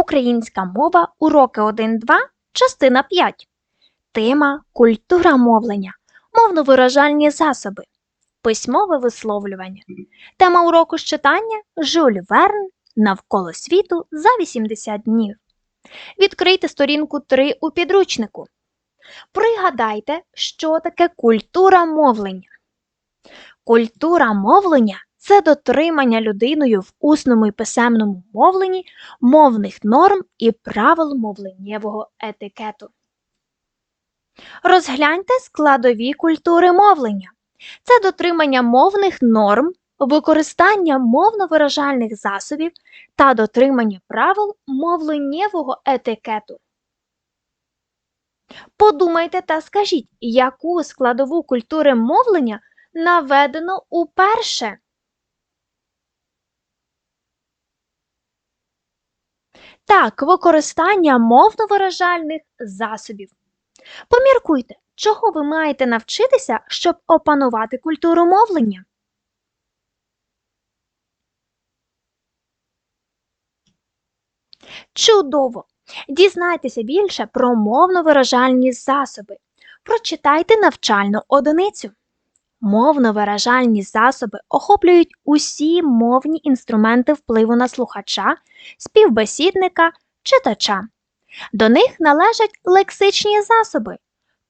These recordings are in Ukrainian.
Українська мова, уроки 1-2, частина 5. Тема культура мовлення, мовно-виражальні засоби, письмове висловлювання. Тема уроку з читання Жюль Верн навколо світу за 80 днів. Відкрийте сторінку 3 у підручнику. Пригадайте, що таке культура мовлення. Культура мовлення це дотримання людиною в усному і писемному мовленні мовних норм і правил мовленнєвого етикету. Розгляньте складові культури мовлення. Це дотримання мовних норм, використання мовно-виражальних засобів та дотримання правил мовленнєвого етикету. Подумайте та скажіть, яку складову культури мовлення наведено уперше. Так, використання мовно-виражальних засобів. Поміркуйте, чого ви маєте навчитися, щоб опанувати культуру мовлення. Чудово! Дізнайтеся більше про мовно-виражальні засоби. Прочитайте навчальну одиницю. Мовно-виражальні засоби охоплюють усі мовні інструменти впливу на слухача, співбесідника, читача. До них належать лексичні засоби,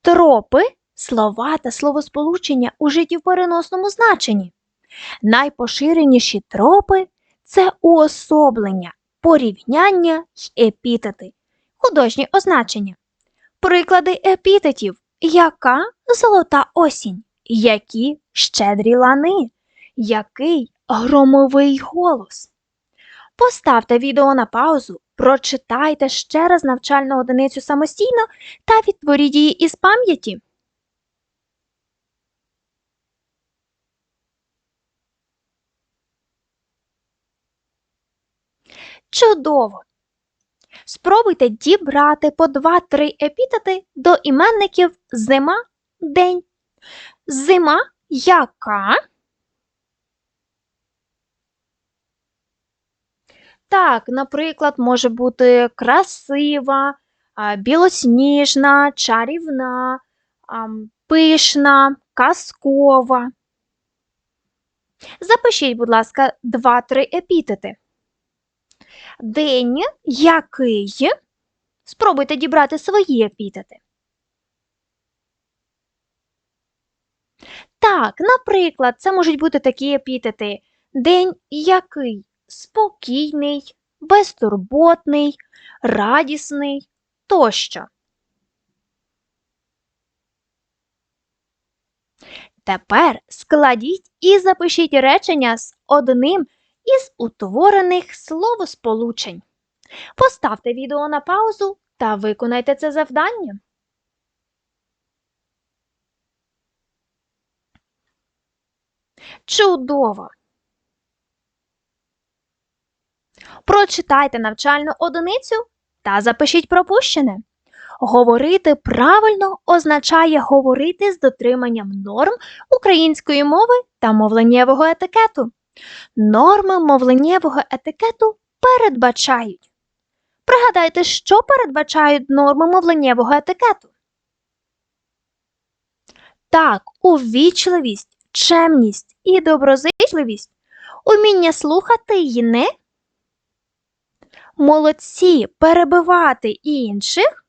тропи, слова та словосполучення у житті в переносному значенні. Найпоширеніші тропи це уособлення, порівняння й епітети, художні означення. Приклади епітетів яка золота осінь, які щедрі лани, який громовий голос. Поставте відео на паузу, прочитайте ще раз навчальну одиницю самостійно та відтворіть її із пам'яті. Чудово! Спробуйте дібрати по 2-3 епітети до іменників зима, день. Зима яка? Так, наприклад, може бути красива, білосніжна, чарівна, пишна, казкова. Запишіть, будь ласка, 2-3 епітети. День який? Спробуйте дібрати свої епітети. Так, наприклад, це можуть бути такі епітети. День який спокійний, безтурботний, радісний тощо. Тепер складіть і запишіть речення з одним із утворених словосполучень. Поставте відео на паузу та виконайте це завдання. Чудово! Прочитайте навчальну одиницю та запишіть пропущене. Говорити правильно означає говорити з дотриманням норм української мови та мовленнєвого етикету. Норми мовленнєвого етикету передбачають. Пригадайте, що передбачають норми мовленнєвого етикету. Так, увічливість, чемність і доброзичливість, уміння слухати й не, молодці перебивати інших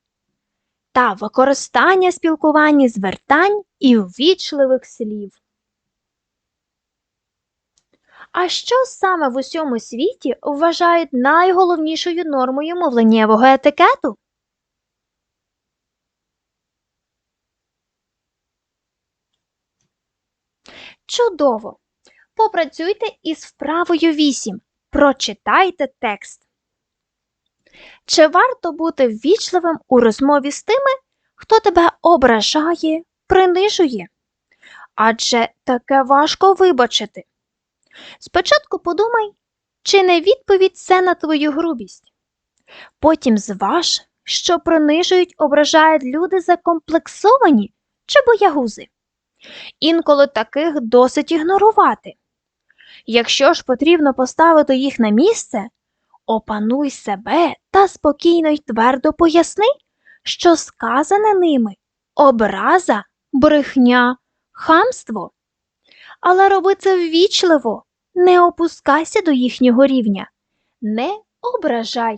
та використання спілкування звертань і ввічливих слів. А що саме в усьому світі вважають найголовнішою нормою мовленнєвого етикету? Чудово! Попрацюйте із вправою 8. Прочитайте текст. Чи варто бути ввічливим у розмові з тими, хто тебе ображає, принижує? Адже таке важко вибачити. Спочатку подумай, чи не відповідь це на твою грубість. Потім зваж, що принижують, ображають люди закомплексовані чи боягузи. Інколи таких досить ігнорувати. Якщо ж потрібно поставити їх на місце, опануй себе та спокійно й твердо поясни, що сказане ними образа, брехня, хамство. Але роби це ввічливо, не опускайся до їхнього рівня, не ображай.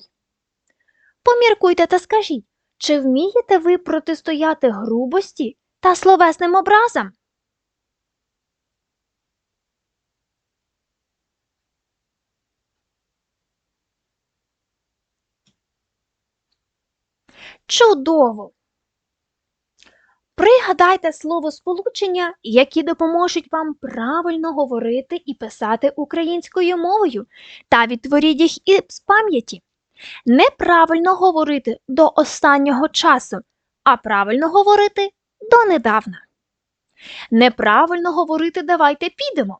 Поміркуйте та скажіть, чи вмієте ви протистояти грубості та словесним образам? Чудово! Пригадайте словосполучення, які допоможуть вам правильно говорити і писати українською мовою, та відтворіть їх із пам'яті. Неправильно говорити до останнього часу, а правильно говорити донедавна. Неправильно говорити давайте підемо.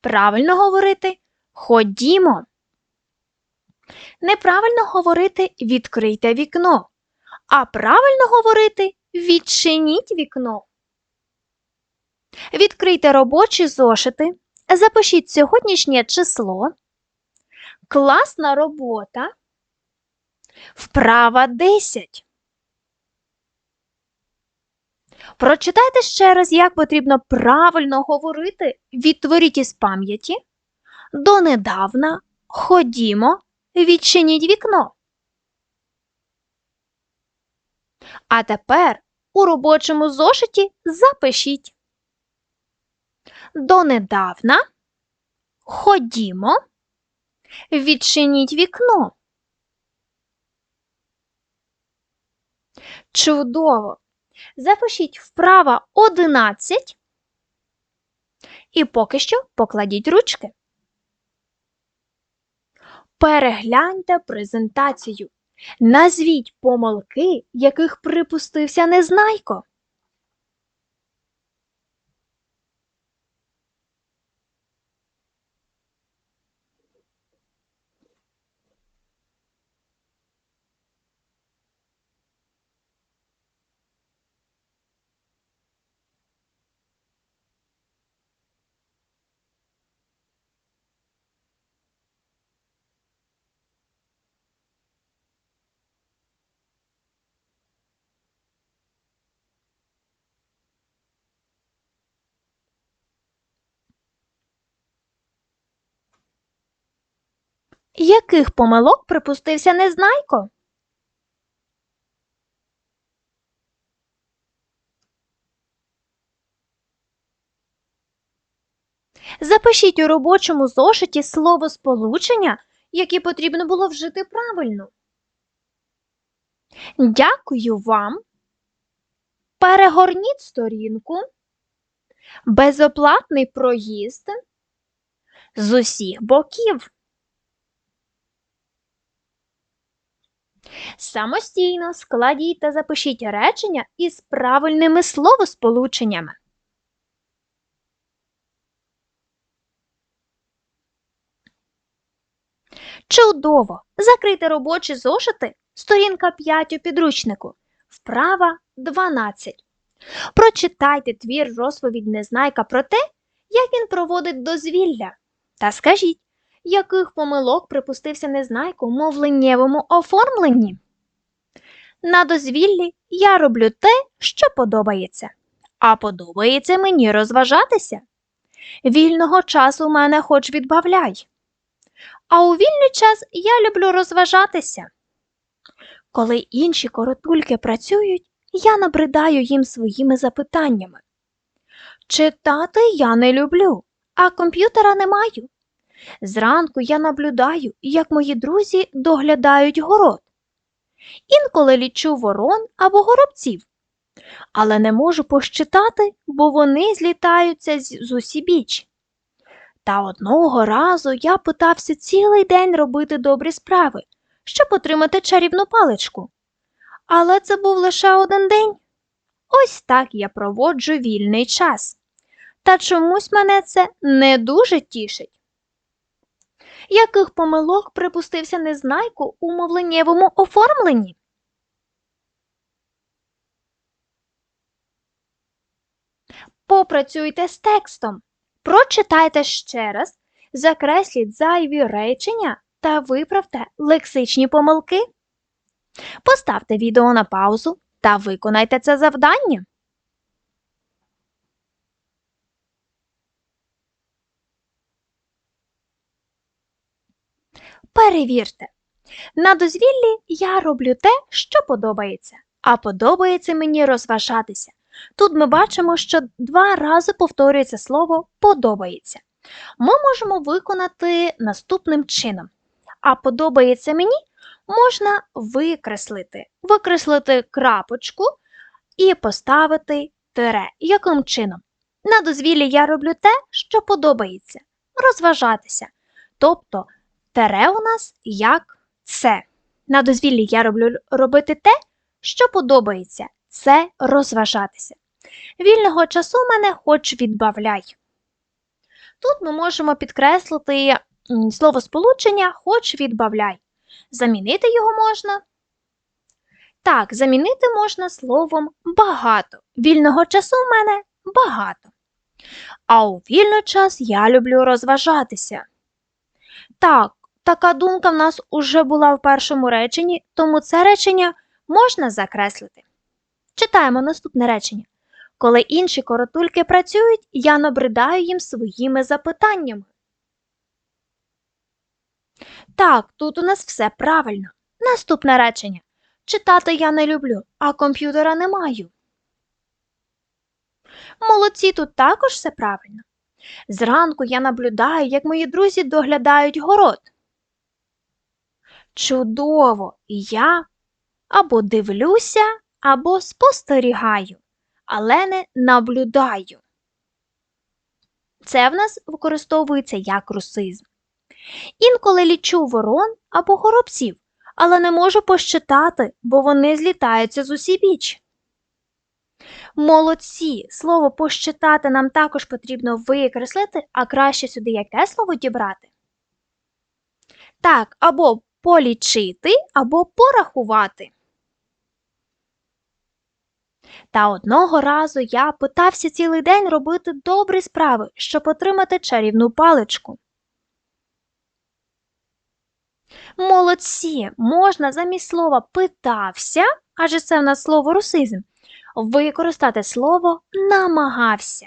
Правильно говорити ходімо. Неправильно говорити відкрийте вікно. А правильно говорити відчиніть вікно. Відкрийте робочі зошити. Запишіть сьогоднішнє число. Класна робота. Вправа 10. Прочитайте ще раз, як потрібно правильно говорити. Відтворіть із пам'яті. Донедавна ходімо, відчиніть вікно. А тепер у робочому зошиті запишіть. Донедавна ходімо, відчиніть вікно. Чудово! Запишіть вправа 11 і поки що покладіть ручки. Перегляньте презентацію. Назвіть помилки, яких припустився Незнайко. Яких помилок припустився Незнайко? Запишіть у робочому зошиті слово сполучення, які потрібно було вжити правильно. Дякую вам. Перегорніть сторінку. Безоплатний проїзд з усіх боків. Самостійно складіть та запишіть речення із правильними словосполученнями. Чудово! Закрийте робочі зошити, сторінка 5 у підручнику, вправа 12. Прочитайте твір розповідь Незнайка про те, як він проводить дозвілля. Та скажіть, яких помилок припустився Незнайко у мовленнєвому оформленні? На дозвіллі я роблю те, що подобається, а подобається мені розважатися. Вільного часу в мене хоч відбавляй. А у вільний час я люблю розважатися. Коли інші коротульки працюють, я набридаю їм своїми запитаннями. Читати я не люблю, а комп'ютера не маю. Зранку я наблюдаю, як мої друзі доглядають город. Інколи лічу ворон або горобців, але не можу пощитати, бо вони злітаються з усібіч. Та одного разу я питався цілий день робити добрі справи, щоб отримати чарівну паличку. Але це був лише один день. Ось так я проводжу вільний час. Та чомусь мене це не дуже тішить. Яких помилок припустився Незнайко у мовленнєвому оформленні? Попрацюйте з текстом. Прочитайте ще раз, закресліть зайві речення та виправте лексичні помилки. Поставте відео на паузу та виконайте це завдання. Перевірте. На дозвіллі я роблю те, що подобається, а подобається мені розважатися. Тут ми бачимо, що два рази повторюється слово подобається. Ми можемо виконати наступним чином. А подобається мені можна викреслити, викреслити крапочку і поставити тире. Яким чином? На дозвіллі я роблю те, що подобається розважатися. Тобто тере у нас як це. На дозвіллі я роблю робити те, що подобається це розважатися. Вільного часу мене хоч відбавляй. Тут ми можемо підкреслити словосполучення хоч відбавляй. Замінити його можна. Так, замінити можна словом багато. Вільного часу в мене багато. А у вільний час я люблю розважатися. Так, така думка в нас уже була в першому реченні, тому це речення можна закреслити. Читаємо наступне речення. Коли інші коротульки працюють, я набридаю їм своїми запитаннями. Так, тут у нас все правильно. Наступне речення. Читати я не люблю, а комп'ютера не маю. Молодці тут також все правильно. Зранку я наблюдаю, як мої друзі доглядають город. Чудово! Я або дивлюся, або спостерігаю, але не наблюдаю. Це в нас використовується як русизм. Інколи лічу ворон або горобців, але не можу посчитати, бо вони злітаються з усібіч. Молодці, слово посчитати нам також потрібно викреслити, а краще сюди яке слово дібрати? Так, або полічити, або порахувати. Та одного разу я питався цілий день робити добрі справи, щоб отримати чарівну паличку. Молодці, можна замість слова питався, адже це в нас слово русизм, використати слово намагався.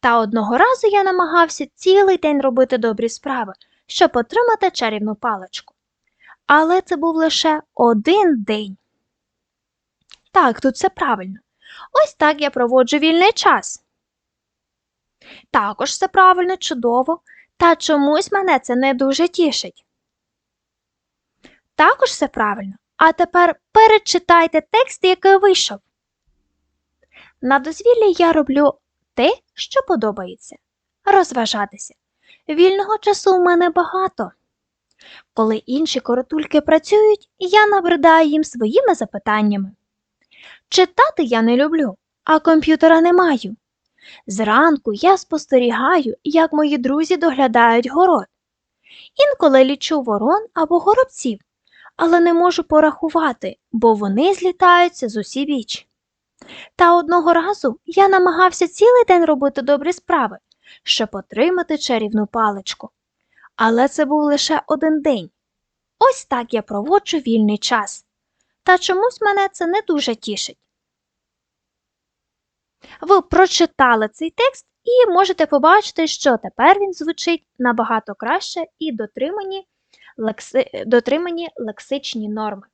Та одного разу я намагався цілий день робити добрі справи, щоб отримати чарівну паличку. Але це був лише один день. Так, тут все правильно. Ось так я проводжу вільний час. Також все правильно, чудово, та чомусь мене це не дуже тішить. Також все правильно. А тепер перечитайте текст, який вийшов. На дозвіллі я роблю те, що подобається розважатися. Вільного часу у мене багато. Коли інші коротульки працюють, я набридаю їм своїми запитаннями. Читати я не люблю, а комп'ютера не маю. Зранку я спостерігаю, як мої друзі доглядають город. Інколи лічу ворон або горобців, але не можу порахувати, бо вони злітаються з усібіч. Та одного разу я намагався цілий день робити добрі справи, щоб отримати чарівну паличку. Але це був лише один день. Ось так я проводжу вільний час. Та чомусь мене це не дуже тішить. Ви прочитали цей текст і можете побачити, що тепер він звучить набагато краще і дотримані лекси... дотримані лексичні норми.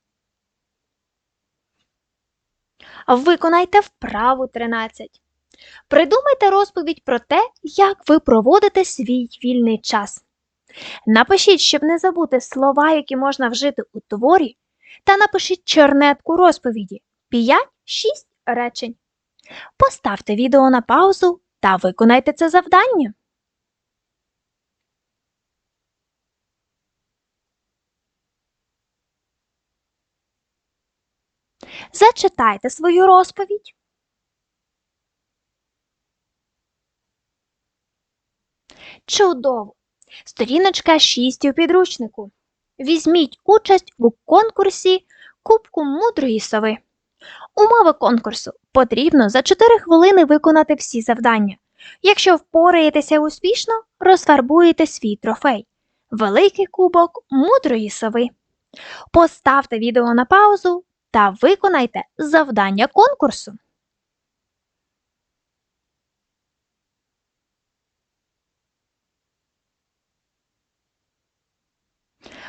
Виконайте вправу 13. Придумайте розповідь про те, як ви проводите свій вільний час. Напишіть, щоб не забути слова, які можна вжити у творі, та напишіть чернетку розповіді 5-6 речень. Поставте відео на паузу та виконайте це завдання. Зачитайте свою розповідь. Чудово! Сторіночка 6 у підручнику. Візьміть участь у конкурсі Кубку мудрої сови. Умови конкурсу потрібно за 4 хвилини виконати всі завдання. Якщо впораєтеся успішно, розфарбуєте свій трофей. Великий кубок мудрої сови. Поставте відео на паузу та виконайте завдання конкурсу.